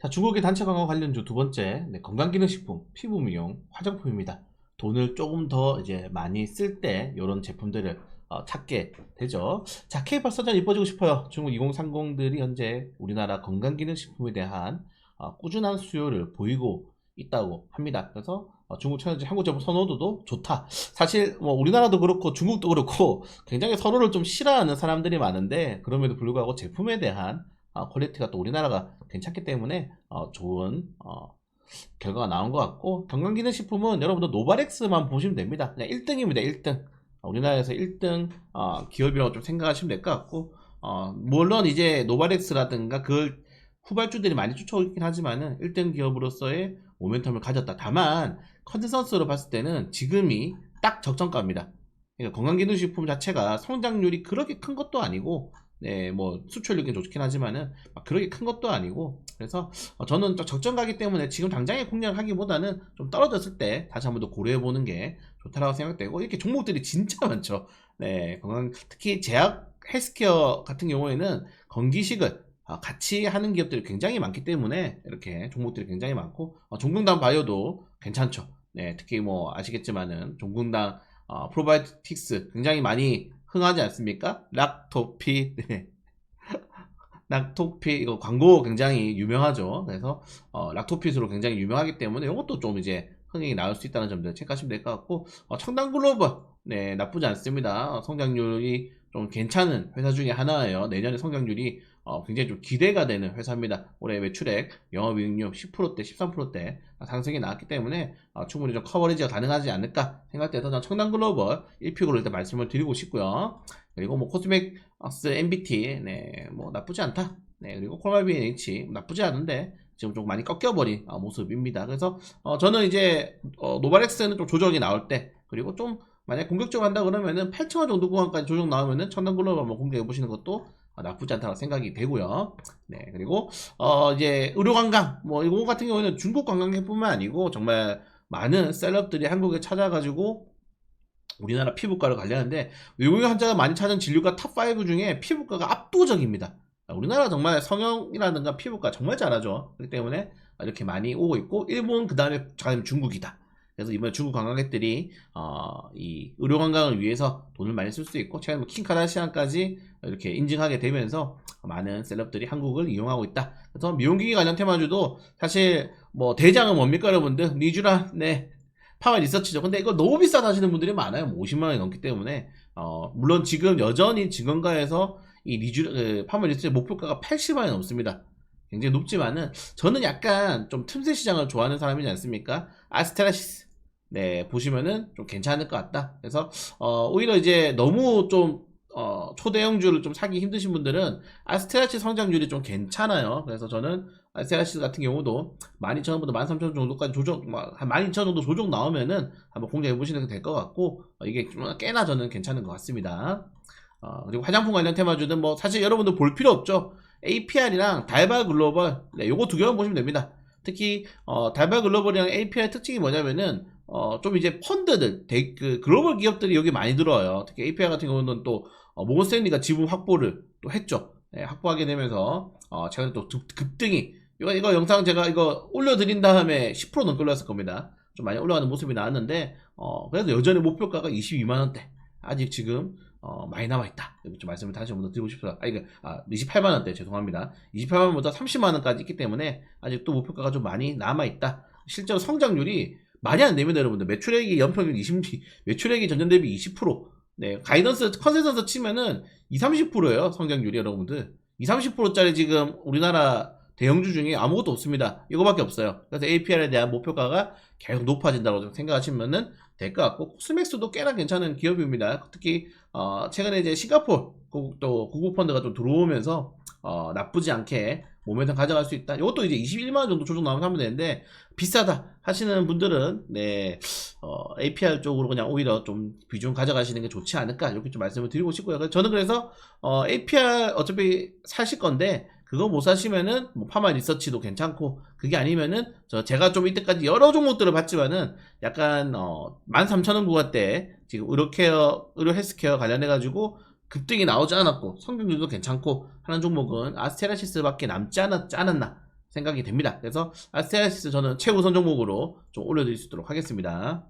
자, 중국의 단체 관광 관련주 두 번째, 네, 건강기능식품, 피부 미용, 화장품입니다. 돈을 조금 더 이제 많이 쓸 때 이런 제품들을 어, 찾게 되죠. 자, K8 선전 이뻐지고 싶어요. 중국 2030들이 현재 우리나라 건강기능식품에 대한 어, 꾸준한 수요를 보이고 있다고 합니다. 그래서 어, 중국 천연제 한국 제품 선호도도 좋다. 사실 뭐 우리나라도 그렇고 중국도 그렇고 굉장히 서로를 좀 싫어하는 사람들이 많은데 그럼에도 불구하고 제품에 대한 어, 퀄리티가 또 우리나라가 괜찮기 때문에 어, 좋은 어, 결과가 나온 것 같고 건강기능식품은 여러분들 노바렉스만 보시면 됩니다. 그냥 1등입니다. 1등. 우리나라에서 1등 어, 기업이라고 좀 생각하시면 될 것 같고 어, 물론 이제 노바렉스라든가 그걸 후발주들이 많이 쫓아오긴 하지만은 1등 기업으로서의 모멘텀을 가졌다. 다만 컨센서스로 봤을 때는 지금이 딱 적정가입니다. 그러니까 건강기능식품 자체가 성장률이 그렇게 큰 것도 아니고 네, 뭐 수출력이 좋긴 하지만은 막 그렇게 큰 것도 아니고 그래서 어, 저는 좀 적정가기 때문에 지금 당장에 공략하기보다는 좀 떨어졌을 때 다시 한번 더 고려해 보는 게 좋다라고 생각되고 이렇게 종목들이 진짜 많죠. 네, 건강 특히 제약 헬스케어 같은 경우에는 건기식을 어, 같이 하는 기업들이 굉장히 많기 때문에 이렇게 종목들이 굉장히 많고 어, 종근당 바이오도 괜찮죠. 네, 특히 뭐 아시겠지만은 종근당 어, 프로바이오틱스 굉장히 많이 흥하지 않습니까? 락토피 네. 락토피 이거 광고 굉장히 유명하죠. 그래서 어, 락토핏으로 굉장히 유명하기 때문에 이것도 좀 이제 흥행이 나올 수 있다는 점들 체크하시면 될 것 같고 어, 청담 글로벌 네 나쁘지 않습니다. 어, 성장률이 좀 괜찮은 회사 중에 하나예요. 내년에 성장률이 어, 굉장히 좀 기대가 되는 회사입니다. 올해 매출액, 영업이익률 10%대, 13%대 상승이 나왔기 때문에 어, 충분히 좀 커버리지가 가능하지 않을까 생각돼서 저는 청담 글로벌 1픽으로 일단 말씀을 드리고 싶고요. 그리고 뭐 코스맥스 MBT, 네, 뭐 나쁘지 않다. 네, 그리고 콜마비엔 H 나쁘지 않은데 지금 좀 많이 꺾여버린 어, 모습입니다. 그래서 어, 저는 이제 어, 노바렉스는 좀 조정이 나올 때 그리고 좀 만약 공격적으로 한다 그러면은 8,000원 정도 구간까지 조정 나오면은 천당 글로벌 한번 공격해 보시는 것도 어, 나쁘지 않다고 생각이 되고요. 네, 그리고 어 이제 의료 관광 뭐 이거 같은 경우에는 중국 관광객뿐만 아니고 정말 많은 셀럽들이 한국에 찾아가지고 우리나라 피부과를 관리하는데 외국인 환자가 많이 찾은 진료과 탑5 중에 피부과가 압도적입니다. 우리나라 정말 성형이라든가 피부과 정말 잘하죠. 그렇기 때문에 이렇게 많이 오고 있고 일본 그 다음에 중국이다. 그래서 이번에 중국 관광객들이 어, 이 의료 관광을 위해서 돈을 많이 쓸 수 있고 최근 킹 카다시안까지 이렇게 인증하게 되면서 많은 셀럽들이 한국을 이용하고 있다. 그래서 미용기기 관련 테마주도 사실 뭐 대장은 뭡니까 여러분들 니쥬라 네 파마 리서치죠. 근데 이거 너무 비싸다 하시는 분들이 많아요. 뭐 50만 원이 넘기 때문에 어, 물론 지금 여전히 지금가에서 이 리쥬 그, 파마 리서치 목표가가 80만 원이 넘습니다. 굉장히 높지만은 저는 약간 좀 틈새 시장을 좋아하는 사람이지 않습니까? 아스테라시스 네, 보시면은 좀 괜찮을 것 같다. 그래서, 어, 오히려 이제 너무 좀, 어, 초대형주를 좀 사기 힘드신 분들은 아스테라치 성장률이 좀 괜찮아요. 그래서 저는 아스테라치 같은 경우도 12,000원부터 13,000원 정도까지 조정, 뭐한 12,000원 정도 조정 나오면은 한번 공략해 보시는 게 될 것 같고, 어, 이게 좀 꽤나 저는 괜찮은 것 같습니다. 어, 그리고 화장품 관련 테마주는 뭐 사실 여러분들 볼 필요 없죠. APR이랑 달바 글로벌, 네, 요거 두 개만 보시면 됩니다. 특히, 어, 달바 글로벌이랑 APR 특징이 뭐냐면은, 어, 좀 이제 펀드들, 대, 그 글로벌 기업들이 여기 많이 들어와요. 특히 API 같은 경우는 또 어, 모건 스탠리가 지분 확보를 또 했죠. 네, 확보하게 되면서 어, 최근에 또 급, 급등이 이거 이거 영상 제가 이거 올려드린 다음에 10% 넘게 올랐을 겁니다. 좀 많이 올라가는 모습이 나왔는데 어, 그래도 여전히 목표가가 22만 원대. 아직 지금 어, 많이 남아있다. 이렇게 좀 말씀을 다시 한 번 더 드리고 싶어요. 아, 이거, 아, 28만원대, 죄송합니다. 28만원보다 30만원까지 있기 때문에 아직 또 목표가가 좀 많이 남아있다. 실제로 성장률이 많이 안 됩니다, 여러분들. 매출액이 연평균 20, 매출액이 전년 대비 20%. 네, 가이던스, 컨센서스 치면은 20, 30%예요, 성장률이 여러분들. 20, 30%짜리 지금 우리나라 대형주 중에 아무것도 없습니다. 이거밖에 없어요. 그래서 APR에 대한 목표가가 계속 높아진다고 생각하시면은 될 것 같고, 코스맥스도 꽤나 괜찮은 기업입니다. 특히, 어, 최근에 이제 싱가포르, 또 구국펀드가 좀 들어오면서, 어, 나쁘지 않게 모멘텀 가져갈 수 있다. 이것도 이제 21만원 정도 조정 나오면 하면 되는데, 비싸다 하시는 분들은, 네, 어, APR 쪽으로 그냥 오히려 좀 비중 가져가시는 게 좋지 않을까. 이렇게 좀 말씀을 드리고 싶고요. 저는 그래서, 어, APR 어차피 사실 건데, 그거 못 사시면은 뭐 파마 리서치도 괜찮고 그게 아니면은 저 제가 좀 이때까지 여러 종목들을 봤지만은 약간 어 13,000원 구간대 지금 의료케어 의료 헬스케어 관련해 가지고 급등이 나오지 않았고 성격률도 괜찮고 하는 종목은 아스테라시스밖에 남지 않았, 않았나 생각이 됩니다. 그래서 아스테라시스 저는 최우선 종목으로 좀 올려드릴 수 있도록 하겠습니다.